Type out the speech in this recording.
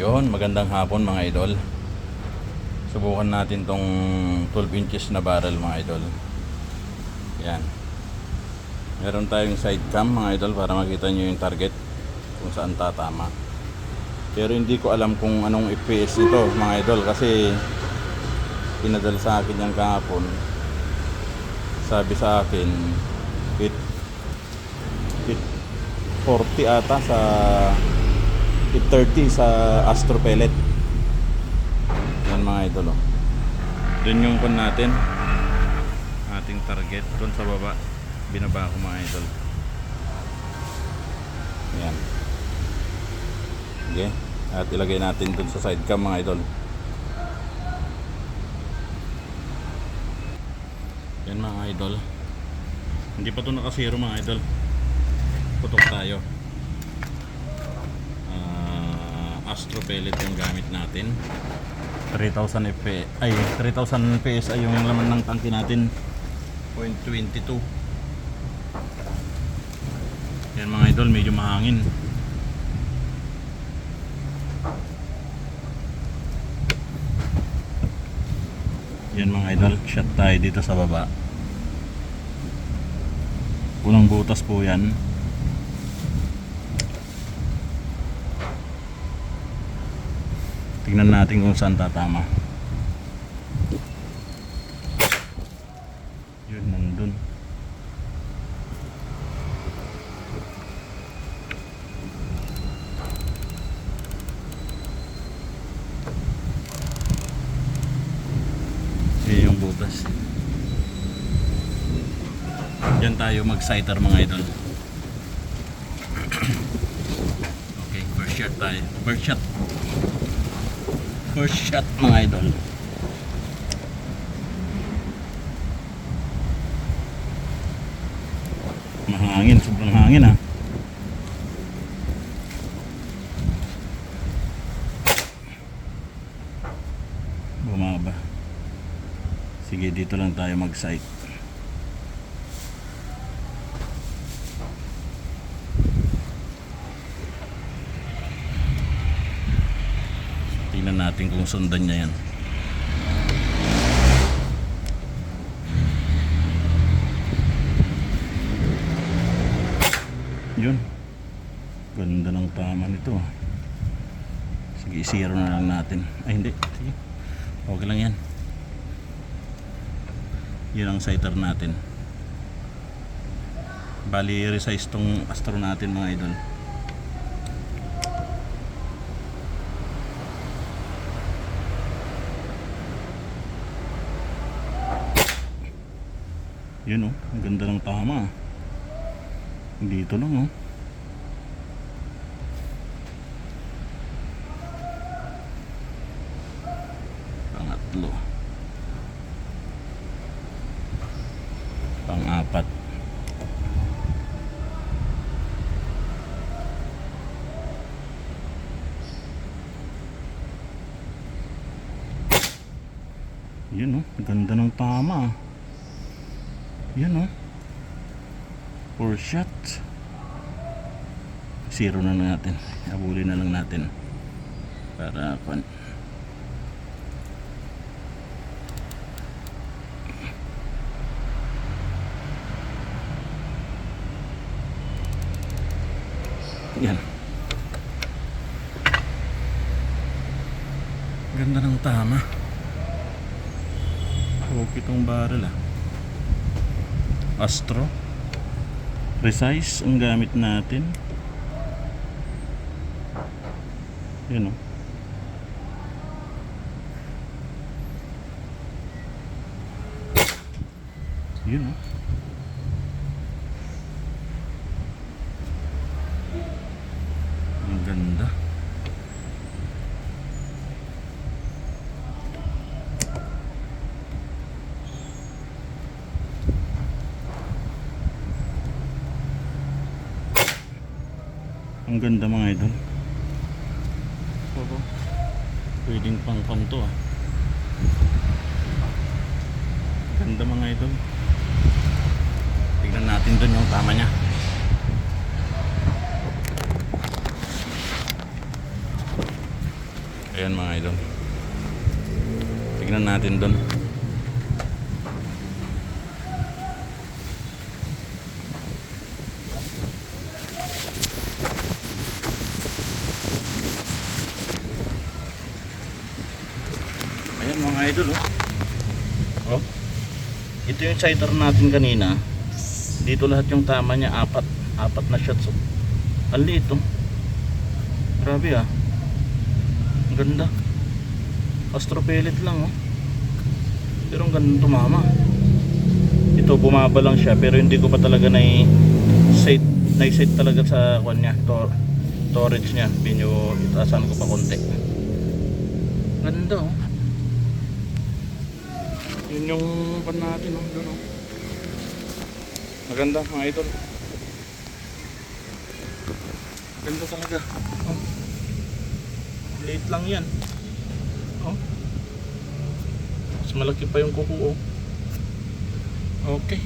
Yun, magandang hapon mga idol. Subukan natin tong 12 inches na barrel mga idol. Yan. Meron tayong side cam mga idol para makita nyo yung target kung saan tatama. Pero hindi ko alam kung anong FPS nito mga idol kasi pinadala sa akin yan kahapon. Sabi sa akin, it, it 40 ata sa 830 sa Astro Pellet. Yan mga idol oh. Doon yung kun natin. Ating target doon sa baba. Binaba ko mga idol. Yan. Okay. At ilagay natin doon sa side cam mga idol. Yan mga idol. Hindi pa to nakasiro mga idol. Putok tayo. Ah, Astro pellet yung gamit natin. 3000 FPS ay 3000 PS ay yung laman ng tangke natin. 0.22 yan mga idol medyo mahangin. Yan mga idol shot tayo dito sa baba. Unang butas po yan tingnan natin kung saan tatama yun nandun yun yung butas Diyan tayo mag-sighter mga idol. okay, first shot tayo. First shot. First shot mga idol. Mahangin, sobrang hangin ah. Bumaba. Sige, dito lang tayo mag-sight. Tingnan natin kung sundan niya yan. Yun. Ganda ng tama nito. Sige, zero na lang natin. Ay, hindi. Sige. Okay lang yan. Yun ang sighter natin. Bali, resize tong astro natin mga idol. Yun oh, ang ganda ng tama. Dito lang oh. Pangatlo. Pang-apat. Yun oh, ganda ng tama. Yan oh. Four shot. Zero na natin. Abulin na lang natin. Para kwan. Yan. Ganda ng tama. Okay itong barrel ah. Astro. Precise ang gamit natin. Yun o Yun o Ang ganda Ang ganda mga idol. Pwedeng pang panto ah. Ganda mga idol. Tignan natin dun yung tama niya. Ayan mga idol. Tignan natin doon. Ayan mga idol oh. Oh. Ito yung cider natin kanina. Dito lahat yung tama niya, apat. Apat na shots. Oh. Ang liit oh. Grabe ah. Ang ganda. Astro pellet lang oh. Pero ang ganda tumama. Ito bumaba lang siya pero hindi ko pa talaga na set na set talaga sa kwan niya, to storage niya. Binyo itaasan ko pa konti. Ganda oh. Yun yung pan natin oh, doon. Maganda mga idol. Ganda talaga. Oh. Late lang yan. Oh. Mas malaki pa yung kuko oh. Okay.